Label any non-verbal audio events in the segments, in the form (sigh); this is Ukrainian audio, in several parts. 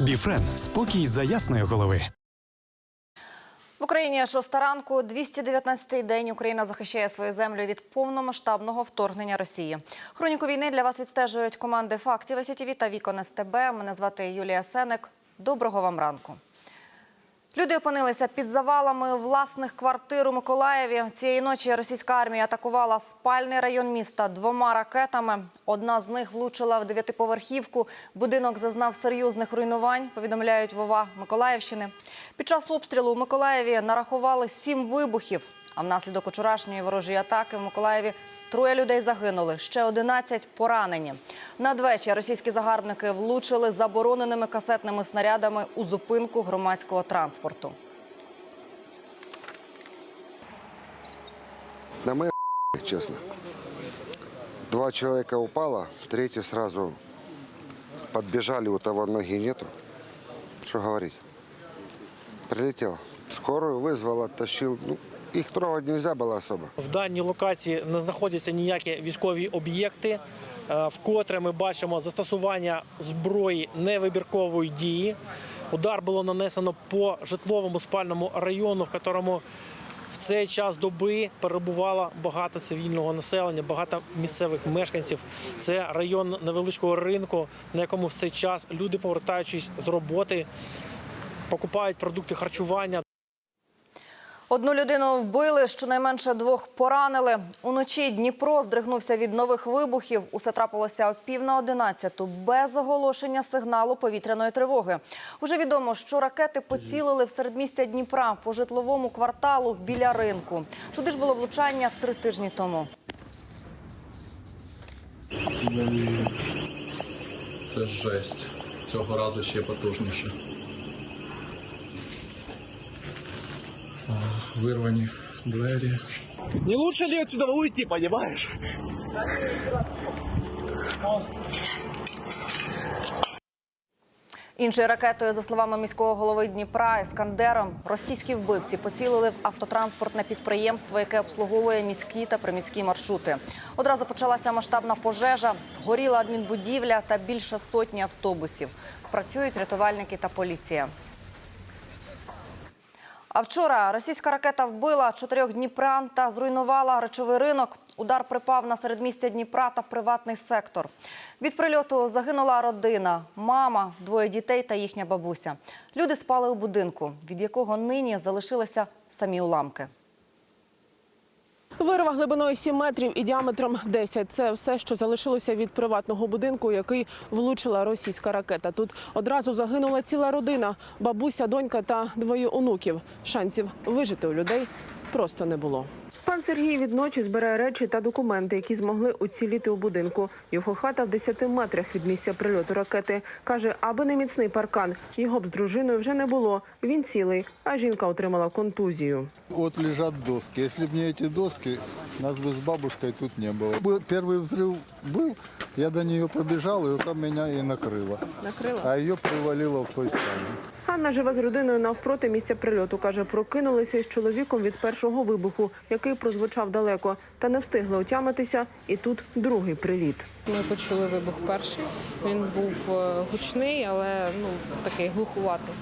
Біфрен спокій за ясної голови. В Україні шоста ранку, 219-й день Україна захищає свою землю від повномасштабного вторгнення Росії. Хроніку війни для вас відстежують команди фактів СІТІВІ та Вікон СТБ. Мене звати Юлія Сеник. Доброго вам ранку. Люди опинилися під завалами власних квартир у Миколаєві. Цієї ночі російська армія атакувала спальний район міста двома ракетами. Одна з них влучила в дев'ятиповерхівку. Будинок зазнав серйозних руйнувань. Повідомляють Вова Миколаївщини. Під час обстрілу у Миколаєві нарахували сім вибухів. А внаслідок вчорашньої ворожої атаки в Миколаєві Троє людей загинули, ще 11 поранені. Надвечір російські загарбники влучили забороненими касетними снарядами у зупинку громадського транспорту. Да мы (laughs) честно. Два человека упало, третий сразу подбежали, у того ноги нету. Что говорить? Прилетел. Скорую вызвал, оттащил. Ну, их трогать нельзя было особо. В даній локації не знаходяться ніякі військові об'єкти, е, вкотре ми бачимо застосування зброї невибіркової дії. Удар було нанесено по житловому спальному району, в якому в цей час доби перебувало багато цивільного населення, багато місцевих мешканців. Це район невеличкого ринку, на якому в цей час люди, повертаючись з роботи, покупають продукти харчування. Одну людину вбили, щонайменше двох поранили. Уночі Дніпро здригнувся від нових вибухів. Усе трапилося о пів на одинадцяту без оголошення сигналу повітряної тривоги. Уже відомо, що ракети поцілили в середмістя Дніпра по житловому кварталу біля ринку. Туди ж було влучання три тижні тому. Це жесть. Цього разу ще потужніше. Вирвані двері. Не лучше ли отсюда уйти, понимаешь? Іншою ракетою, за словами міського голови Дніпра, Ескандером, російські вбивці поцілили в автотранспортне підприємство, яке обслуговує міські та приміські маршрути. Одразу почалася масштабна пожежа, горіла адмінбудівля та більше сотні автобусів. Працюють рятувальники та поліція. А вчора російська ракета вбила чотирьох дніпрян та зруйнувала речовий ринок. Удар припав на середмістя Дніпра та приватний сектор. Від прильоту загинула родина, мама, двоє дітей та їхня бабуся. Люди спали у будинку, від якого нині залишилися самі уламки. Вирва глибиною 7 метрів і діаметром 10 – це все, що залишилося від приватного будинку, який влучила російська ракета. Тут одразу загинула ціла родина – бабуся, донька та двоє онуків. Шансів вижити у людей просто не було. Пан Сергій від ночі збирає речі та документи, які змогли уціліти у будинку. Його хата в 10 метрах від місця прильоту ракети. Каже, аби не міцний паркан, його б з дружиною вже не було. Він цілий, а жінка отримала контузію. Вот лежат доски. Если бы не эти доски, нас бы с бабушкой тут не было. Был- Первый взрыв был, я до нее побежал, и вот там меня и накрыло. Накрила. А ее привалило в той стороне. Анна живе з родиною навпроти місця прильоту. Каже, прокинулися із чоловіком від першого вибуху, який прозвучав далеко, та не встигли отямитися. І тут другий приліт. Ми почули вибух перший. Він був е, гучний, але ну такий глухуватий.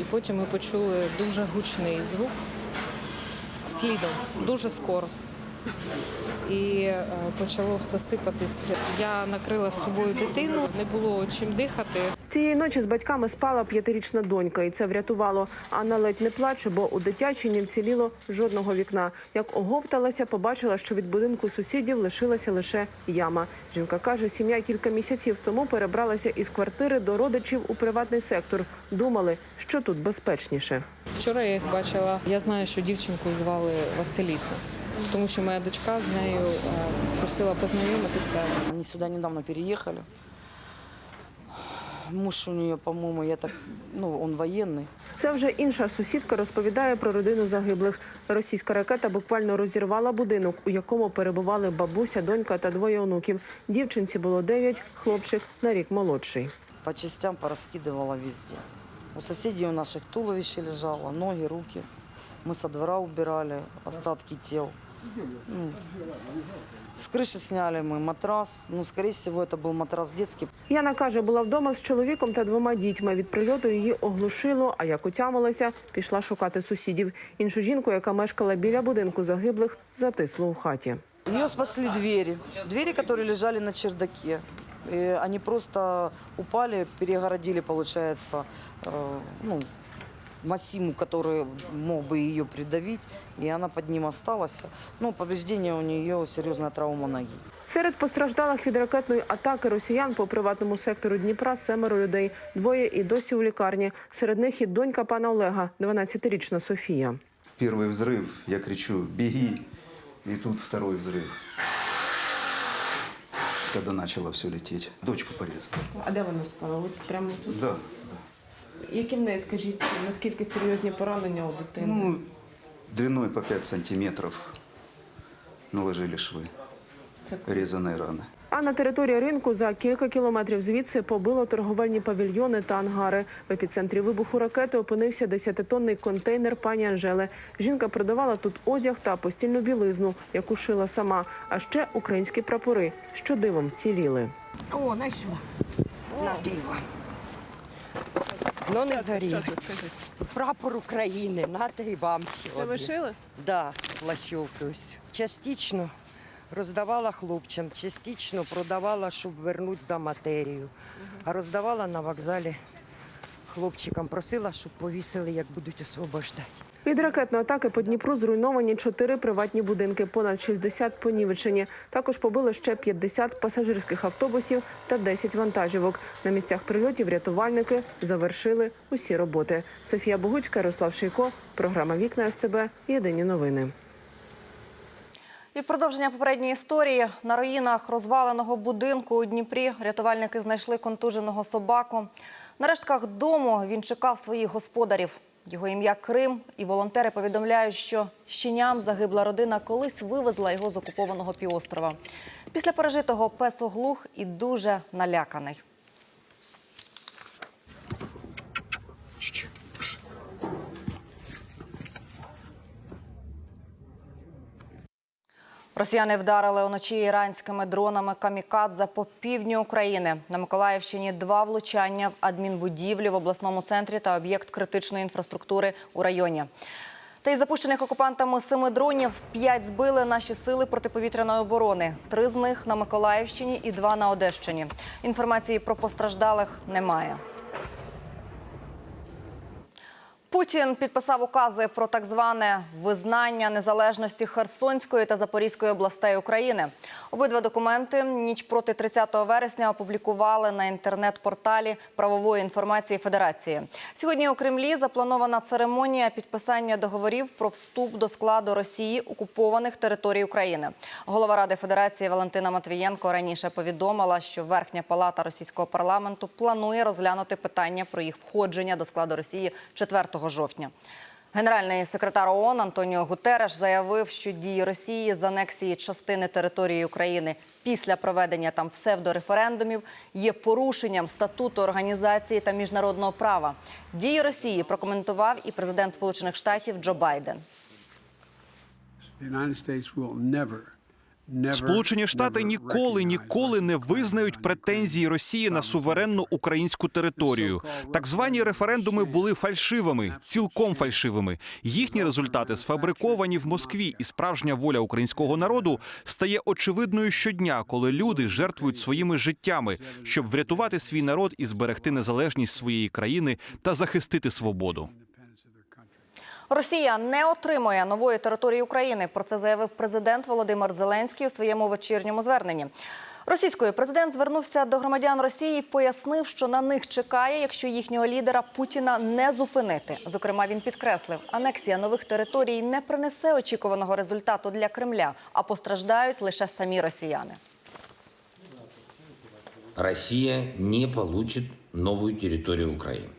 І потім ми почули дуже гучний звук слідом, дуже скоро. І е, почало все сипатись. Я накрила з собою дитину, не було чим дихати. Цієї ночі з батьками спала п'ятирічна донька, і це врятувало. Анна ледь не плаче, бо у дитячій не вціліло жодного вікна. Як оговталася, побачила, що від будинку сусідів лишилася лише яма. Жінка каже, сім'я кілька місяців тому перебралася із квартири до родичів у приватний сектор. Думали, що тут безпечніше. Вчора я їх бачила. Я знаю, що дівчинку звали Василіса, тому що моя дочка з нею е, просила познайомитися. Они сюда недавно переехали. Муж у нее, по-моему, я так, ну, он военный. Це вже інша сусідка розповідає про родину загиблих. Російська ракета буквально розірвала будинок, у якому перебували бабуся, донька та двоє онуків. Дівчинці було дев'ять, хлопчик на рік молодший. По частям пораскидывала везде. У соседей у наших туловище лежало, ноги, руки. Мы со двора убирали остатки тел. Ну, С крыши сняли мы матрас. Ну, скорее всего, это был матрас детский. Яна каже, була вдома з чоловіком та двома дітьми. Від прильоту її оглушило, а як отямилася, пішла шукати сусідів. Іншу жінку, яка мешкала біля будинку загиблих, затисло у хаті. Ее спасли двери. Двери, которые лежали на чердаке. И они просто упали, перегородили, получается, э, ну, массиву, который мог бы ее придавить, и она под ним осталась. Ну, повреждение у нее, серьезная травма ноги. Серед постраждалих від ракетної атаки росіян по приватному сектору Дніпра семеро людей. Двоє і досі у лікарні. Серед них і донька пана Олега, 12-річна Софія. Первый взрыв, я кричу, беги. И тут второй взрыв. Когда начало все лететь. Дочку порезал. А де вона спала? От прямо тут. Да. Які в неї, скажіть, наскільки серйозні поранення у дитини? Ну, длиной по 5 сантиметров наложили швы. Резаные раны. А на території ринку за кілька кілометрів звідси побило торговельні павільйони та ангари. В епіцентрі вибуху ракети опинився 10-тонний контейнер пані Анжели. Жінка продавала тут одяг та постільну білизну, яку шила сама. А ще українські прапори, що дивом вціліли. О, знайшла. На диво. Ну не згоріли. Прапор України, нате і вам ще один. шили? Да, плащовки ось. Частично роздавала хлопцям, частично продавала, щоб вернути за матерію. А роздавала на вокзалі хлопчикам. Просила, щоб повісили, як будуть освобождати. Від ракетної атаки по Дніпру зруйновані чотири приватні будинки, понад 60 понівечені. Також побили ще 50 пасажирських автобусів та 10 вантажівок. На місцях прильотів рятувальники завершили усі роботи. Софія Богуцька, Ярослав Шийко, програма Вікна СТБ. Єдині новини. І в продовження попередньої історії на руїнах розваленого будинку у Дніпрі рятувальники знайшли контуженого собаку. На рештках дому він чекав своїх господарів. Його ім'я Крим, і волонтери повідомляють, що щеням загибла родина колись вивезла його з окупованого півострова. Після пережитого пес оглух і дуже наляканий. Росіяни вдарили уночі іранськими дронами камікадзе по півдню України. На Миколаївщині два влучання в адмінбудівлі в обласному центрі та об'єкт критичної інфраструктури у районі. Та із запущених окупантами семи дронів п'ять збили наші сили протиповітряної оборони. Три з них на Миколаївщині і два на Одещині. Інформації про постраждалих немає. Путін підписав укази про так зване визнання незалежності Херсонської та Запорізької областей України. Обидва документи ніч проти 30 вересня опублікували на інтернет-порталі правової інформації Федерації. Сьогодні у Кремлі запланована церемонія підписання договорів про вступ до складу Росії окупованих територій України. Голова Ради Федерації Валентина Матвієнко раніше повідомила, що Верхня палата російського парламенту планує розглянути питання про їх входження до складу Росії 4 жовтня. Генеральний секретар ООН Антоніо Гутереш заявив, що дії Росії з анексії частини території України після проведення там псевдореферендумів є порушенням статуту організації та міжнародного права. Дії Росії прокоментував і президент Сполучених Штатів Джо Байден. Сполучені Штати ніколи ніколи не визнають претензії Росії на суверенну українську територію. Так звані референдуми були фальшивими, цілком фальшивими. Їхні результати сфабриковані в Москві, і справжня воля українського народу стає очевидною щодня, коли люди жертвують своїми життями, щоб врятувати свій народ і зберегти незалежність своєї країни та захистити свободу. Росія не отримує нової території України. Про це заявив президент Володимир Зеленський у своєму вечірньому зверненні. Російською президент звернувся до громадян Росії, і пояснив, що на них чекає, якщо їхнього лідера Путіна не зупинити. Зокрема, він підкреслив, анексія нових територій не принесе очікуваного результату для Кремля, а постраждають лише самі росіяни. Россия не получит новую территорию Украины.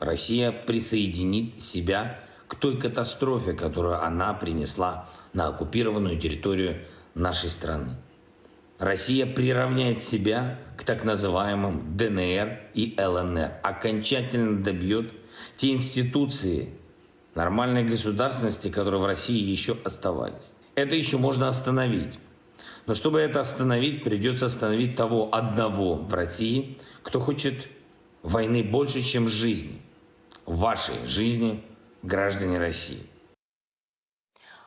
Россия присоединит себя к той катастрофе, которую она принесла на оккупированную территорию нашей страны. Россия приравняет себя к так называемым ДНР и ЛНР, окончательно добьет те институции нормальной государственности, которые в России еще оставались. Это еще можно остановить. Но чтобы это остановить, придется остановить того одного в России, кто хочет войны больше, чем жизни. Вашей жизни, граждане России.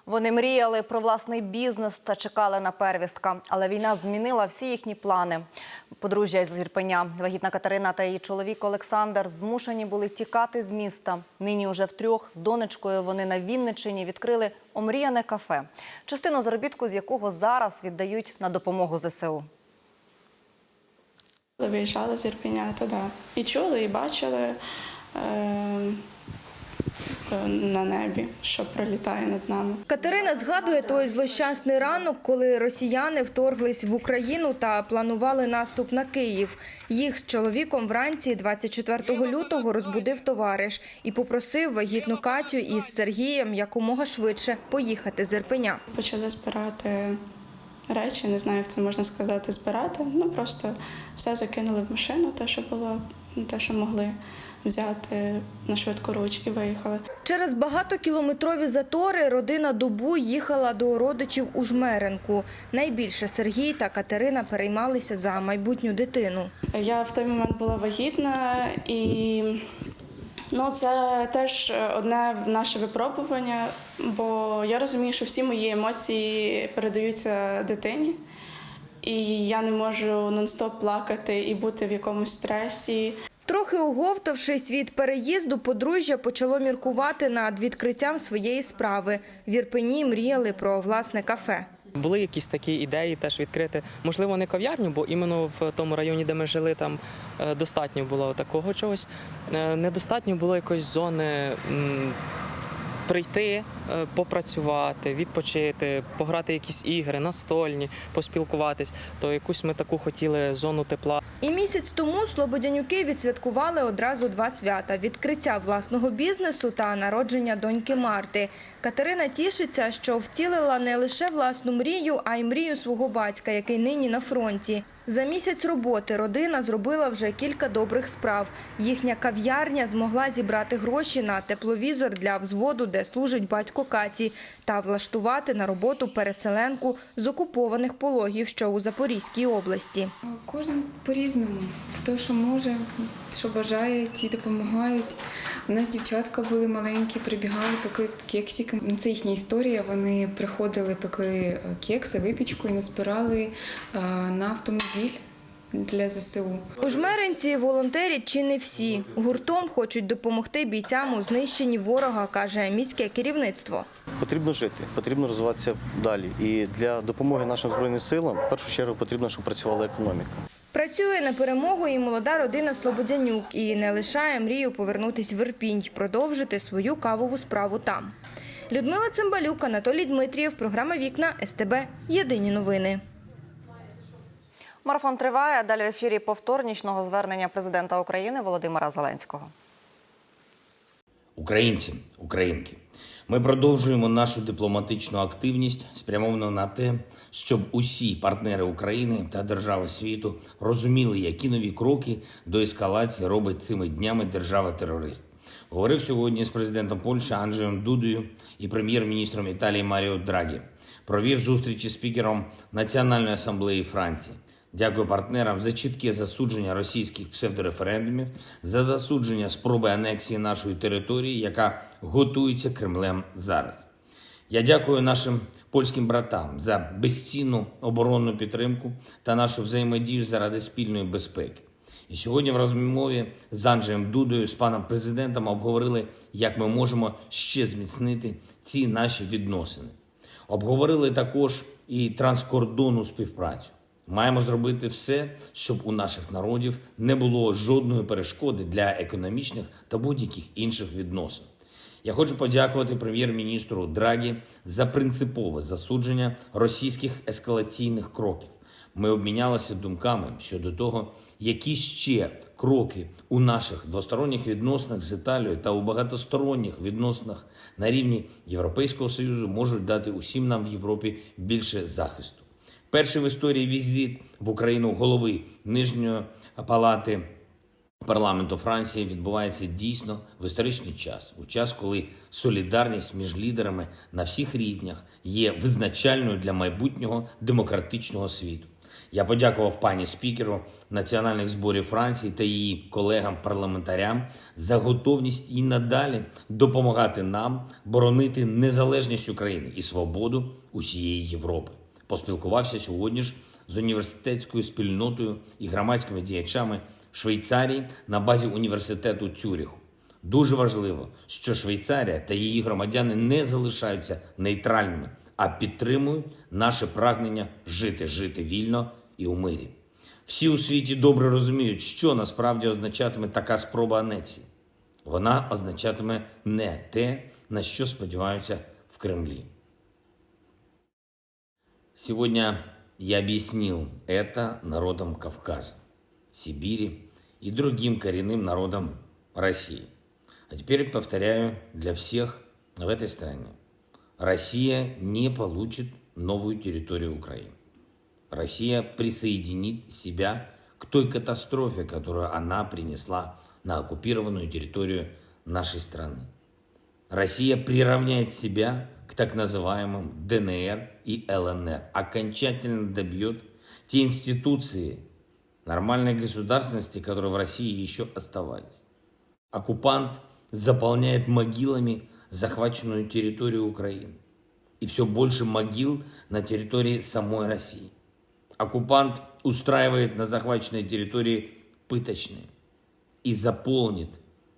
Вони мріяли про власний бізнес та чекали на первістка, але війна змінила всі їхні плани. Подружжя з Ірпеня, вагітна Катерина та її чоловік Олександр змушені були тікати з міста. Нині уже втрьох з донечкою вони на Вінниччині відкрили омріяне кафе, частину заробітку з якого зараз віддають на допомогу ЗСУ. Виїжджали з Ірпеня туди. І чули, і бачили е, на небі, що пролітає над нами. Катерина згадує той злощасний ранок, коли росіяни вторглись в Україну та планували наступ на Київ. Їх з чоловіком вранці 24 лютого розбудив товариш і попросив вагітну Катю із Сергієм якомога швидше поїхати з Ірпеня. Почали збирати речі, не знаю, як це можна сказати, збирати. Ну просто все закинули в машину, те, що було, те, що могли взяти на швидку руч, і виїхали. Через багатокілометрові затори родина добу їхала до родичів у Жмеренку. Найбільше Сергій та Катерина переймалися за майбутню дитину. Я в той момент була вагітна і ну, це теж одне наше випробування, бо я розумію, що всі мої емоції передаються дитині. І я не можу нон-стоп плакати і бути в якомусь стресі. Трохи оговтавшись від переїзду, подружжя почало міркувати над відкриттям своєї справи. В Ірпені мріяли про власне кафе. Були якісь такі ідеї теж відкрити, можливо, не кав'ярню, бо іменно в тому районі, де ми жили, там е, достатньо було такого чогось. Е, Недостатньо було якоїсь зони прийти, е, попрацювати, відпочити, пограти якісь ігри, настольні, поспілкуватись. То якусь ми таку хотіли зону тепла. І місяць тому слободянюки відсвяткували одразу два свята: відкриття власного бізнесу та народження доньки Марти. Катерина тішиться, що втілила не лише власну мрію, а й мрію свого батька, який нині на фронті. За місяць роботи родина зробила вже кілька добрих справ. Їхня кав'ярня змогла зібрати гроші на тепловізор для взводу, де служить батько Каті, та влаштувати на роботу переселенку з окупованих пологів, що у Запорізькій області. Кожен по-різному. Хто що може, що бажає, ті допомагають. У нас дівчатка були маленькі, прибігали, пекли кексики. Ну, Це їхня історія. Вони приходили, пекли е, кекси, випічку і назбирали е, на автомобіль для ЗСУ. У жмеринці волонтерять чи не всі. Гуртом хочуть допомогти бійцям у знищенні ворога, каже міське керівництво. Потрібно жити, потрібно розвиватися далі. І для допомоги нашим збройним силам в першу чергу потрібно, щоб працювала економіка. Працює на перемогу і молода родина Слободянюк і не лишає мрію повернутись в Ірпінь, продовжити свою кавову справу там. Людмила Цимбалюк, Анатолій Дмитрієв, програма Вікна СТБ. Єдині новини. Марафон триває. Далі в ефірі повтор нічного звернення президента України Володимира Зеленського. Українці, українки, ми продовжуємо нашу дипломатичну активність, спрямовану на те, щоб усі партнери України та держави світу розуміли, які нові кроки до ескалації робить цими днями держава-терорист. Говорив сьогодні з президентом Польщі Анджеєм Дудою і прем'єр-міністром Італії Маріо Драгі. Провів зустрічі з спікером Національної асамблеї Франції. Дякую партнерам за чітке засудження російських псевдореферендумів, за засудження спроби анексії нашої території, яка готується Кремлем зараз. Я дякую нашим польським братам за безцінну оборонну підтримку та нашу взаємодію заради спільної безпеки. І сьогодні в розмові з Анджеєм Дудою, з паном президентом, обговорили, як ми можемо ще зміцнити ці наші відносини. Обговорили також і транскордонну співпрацю. Маємо зробити все, щоб у наших народів не було жодної перешкоди для економічних та будь-яких інших відносин. Я хочу подякувати прем'єр-міністру Драгі за принципове засудження російських ескалаційних кроків. Ми обмінялися думками щодо того, які ще кроки у наших двосторонніх відносинах з Італією та у багатосторонніх відносинах на рівні Європейського союзу можуть дати усім нам в Європі більше захисту. Перший в історії візит в Україну голови Нижньої палати парламенту Франції відбувається дійсно в історичний час, у час, коли солідарність між лідерами на всіх рівнях є визначальною для майбутнього демократичного світу. Я подякував пані спікеру національних зборів Франції та її колегам-парламентарям за готовність і надалі допомагати нам боронити незалежність України і свободу усієї Європи. Поспілкувався сьогодні ж з університетською спільнотою і громадськими діячами Швейцарії на базі університету Цюріху. Дуже важливо, що Швейцарія та її громадяни не залишаються нейтральними, а підтримують наше прагнення жити, жити вільно і у мирі. Всі у світі добре розуміють, що насправді означатиме така спроба анексії. Вона означатиме не те, на що сподіваються в Кремлі. Сегодня я объяснил это народам Кавказа, Сибири и другим коренным народам России. А теперь повторяю для всех в этой стране. Россия не получит новую территорию Украины. Россия присоединит себя к той катастрофе, которую она принесла на оккупированную территорию нашей страны. Россия приравняет себя к так называемым ДНР и ЛНР, окончательно добьет те институции нормальной государственности, которые в России еще оставались. Оккупант заполняет могилами захваченную территорию Украины. И все больше могил на территории самой России. Оккупант устраивает на захваченной территории пыточные и заполнит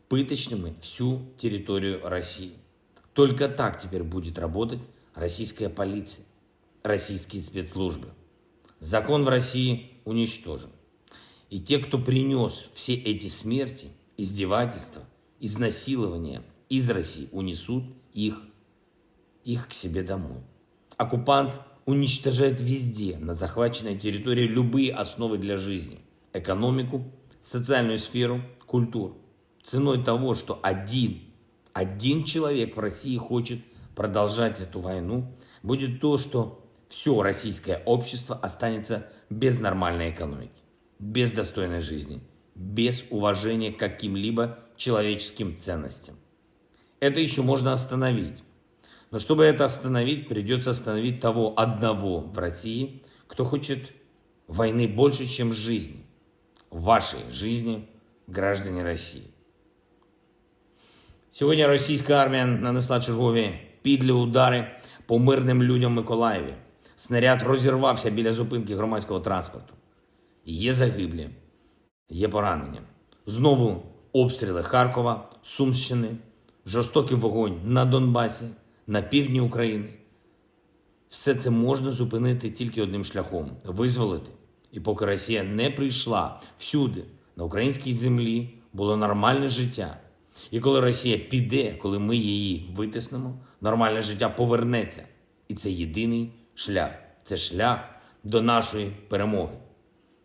пыточными всю территорию России. Только так теперь будет работать российская полиция, российские спецслужбы. Закон в России уничтожен. И те, кто принес все эти смерти, издевательства, изнасилования из России, унесут их, их к себе домой. Оккупант уничтожает везде, на захваченной территории, любые основы для жизни. Экономику, социальную сферу, культуру. Ценой того, что один, один человек в России хочет продолжать эту войну, будет то, что все российское общество останется без нормальной экономики, без достойной жизни, без уважения к каким-либо человеческим ценностям. Это еще можно остановить. Но чтобы это остановить, придется остановить того одного в России, кто хочет войны больше, чем жизни. Вашей жизни, граждане России. Сьогодні російська армія нанесла чергові підлі удари по мирним людям Миколаєві. Снаряд розірвався біля зупинки громадського транспорту. Є загиблі, є поранення. Знову обстріли Харкова, Сумщини, жорстокий вогонь на Донбасі, на півдні України. Все це можна зупинити тільки одним шляхом визволити. І поки Росія не прийшла всюди, на українській землі було нормальне життя. І коли Росія піде, коли ми її витиснемо, нормальне життя повернеться. І це єдиний шлях. Це шлях до нашої перемоги.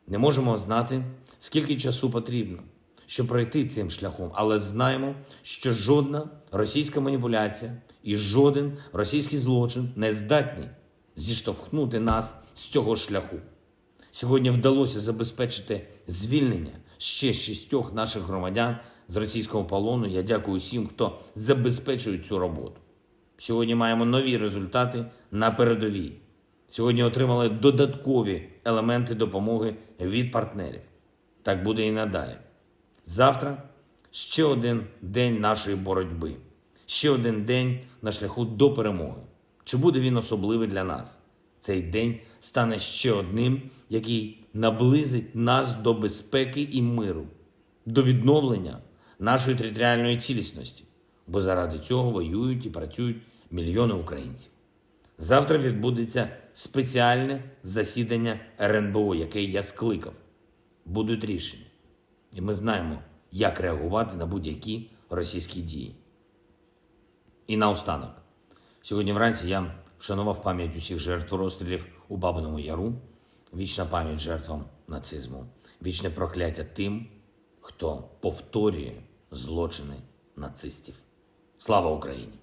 Не можемо знати, скільки часу потрібно, щоб пройти цим шляхом, але знаємо, що жодна російська маніпуляція і жоден російський злочин не здатні зіштовхнути нас з цього шляху. Сьогодні вдалося забезпечити звільнення ще шістьох наших громадян з російського полону. Я дякую всім, хто забезпечує цю роботу. Сьогодні маємо нові результати на передовій. Сьогодні отримали додаткові елементи допомоги від партнерів. Так буде і надалі. Завтра ще один день нашої боротьби, ще один день на шляху до перемоги. Чи буде він особливий для нас? Цей день стане ще одним, який наблизить нас до безпеки і миру, до відновлення нашої територіальної цілісності, бо заради цього воюють і працюють мільйони українців. Завтра відбудеться спеціальне засідання РНБО, яке я скликав. Будуть рішення. І ми знаємо, як реагувати на будь-які російські дії. І наостанок. Сьогодні вранці я вшанував пам'ять усіх жертв розстрілів у Бабиному Яру, вічна пам'ять жертвам нацизму, вічне прокляття тим, хто повторює злочини нацистів. Слава Україні!